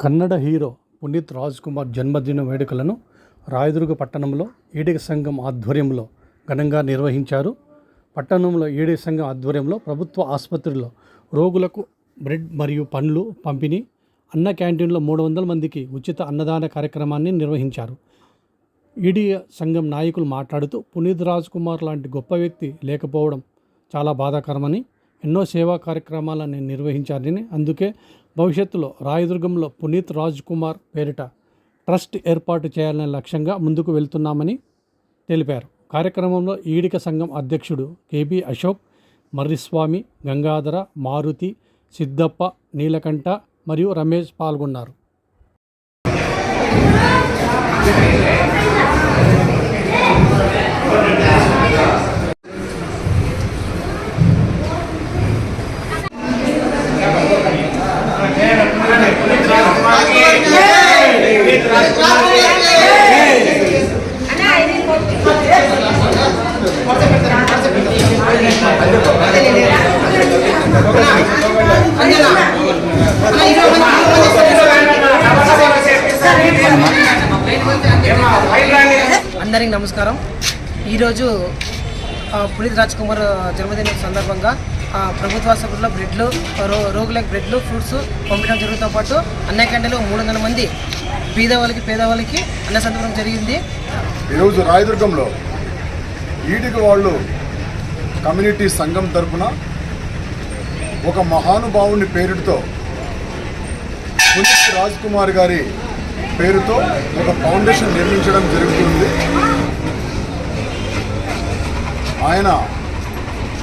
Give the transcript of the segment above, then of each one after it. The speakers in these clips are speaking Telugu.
కన్నడ హీరో పునీత్ రాజ్ కుమార్ జన్మదిన వేడుకలను రాయదుర్గ పట్టణంలో ఈడిగ సంఘం ఆధ్వర్యంలో ఘనంగా నిర్వహించారు. పట్టణంలో ఈడిగ సంఘం ఆధ్వర్యంలో ప్రభుత్వ ఆసుపత్రిలో రోగులకు బ్రెడ్ మరియు పండ్లు పంపిణీ అన్న క్యాంటీన్లో మూడు వందల మందికి ఉచిత అన్నదాన కార్యక్రమాన్ని నిర్వహించారు. ఈడీ సంఘం నాయకులు మాట్లాడుతూ పునీత్ రాజ్ కుమార్ లాంటి గొప్ప వ్యక్తి లేకపోవడం చాలా బాధాకరమని ఎన్నో సేవా కార్యక్రమాలను నిర్వహించారని అందుకే భవిష్యత్తులో రాయదుర్గంలో పునీత్ రాజ్ కుమార్ పేరిట ట్రస్ట్ ఏర్పాటు చేయాలనే లక్ష్యంగా ముందుకు వెళ్తున్నామని తెలిపారు. కార్యక్రమంలో ఈడిక సంఘం అధ్యక్షుడు కేబి అశోక్ మర్రిస్వామి గంగాధర మారుతి సిద్దప్ప నీలకంఠ మరియు రమేష్ పాల్గొన్నారు. అందరికి నమస్కారం. ఈరోజు పునీత్ రాజ్ కుమార్ జన్మదిన సందర్భంగా ఆ, ప్రభుత్వ ఆసుపత్రిలో బ్రెడ్లు రో రోగులకు బ్రెడ్లు ఫ్రూట్స్ పంపించడం జరుగుతో పాటు అన్న క్యాంటీన్లో మూడు వందల మంది పేదవాళ్ళకి పేదవాళ్ళకి అన్న సందర్భం జరిగింది. ఈరోజు రాయదుర్గంలో ఈడికి వాళ్ళు కమ్యూనిటీ సంఘం తరపున ఒక మహానుభావుని పేరుతో పునీత్ రాజ్ కుమార్ గారి పేరుతో ఒక ఫౌండేషన్ నిర్మించడం జరుగుతుంది. ఆయన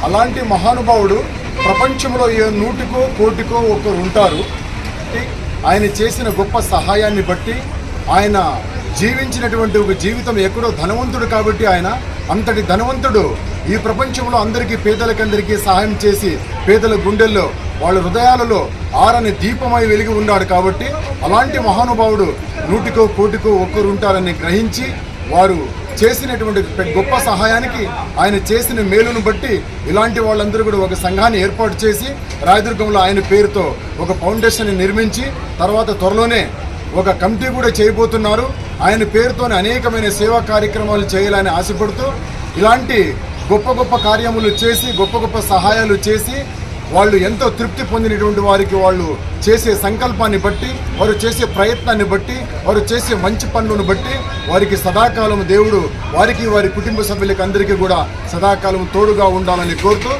అలాంటి మహానుభావుడు ప్రపంచంలో ఏ నూటికో కోటికో ఒకరు ఉంటారు. ఆయన చేసిన గొప్ప సహాయాన్ని బట్టి ఆయన జీవించినటువంటి ఒక జీవితం ఎక్కడో ధనవంతుడు కాబట్టి ఆయన అంతటి ధనవంతుడు ఈ ప్రపంచంలో అందరికీ పేదలకందరికీ సహాయం చేసి పేదల గుండెల్లో వాళ్ళ హృదయాలలో ఆరని దీపమై వెలిగి ఉన్నాడు కాబట్టి అలాంటి మహానుభావుడు నూటికో కోటికో ఒక్కరు ఉంటారని గ్రహించి వారు చేసినటువంటి గొప్ప సహాయానికి ఆయన చేసిన మేలును బట్టి ఇలాంటి వాళ్ళందరూ కూడా ఒక సంఘాన్ని ఏర్పాటు చేసి రాయదుర్గంలో ఆయన పేరుతో ఒక ఫౌండేషన్ నిర్మించి తర్వాత త్వరలోనే ఒక కమిటీ కూడా చేయబోతున్నారు. ఆయన పేరుతోనే అనేకమైన సేవా కార్యక్రమాలు చేయాలని ఆశపడుతూ ఇలాంటి గొప్ప గొప్ప కార్యములు చేసి గొప్ప గొప్ప సహాయాలు చేసి వాళ్ళు ఎంతో తృప్తి పొందినటువంటి వారికి వాళ్ళు చేసే సంకల్పాన్ని బట్టి వారు చేసే ప్రయత్నాన్ని బట్టి వారు చేసే మంచి పనులను బట్టి వారికి సదాకాలం దేవుడు వారికి వారి కుటుంబ సభ్యులకి అందరికీ కూడా సదాకాలం తోడుగా ఉండాలని కోరుతూ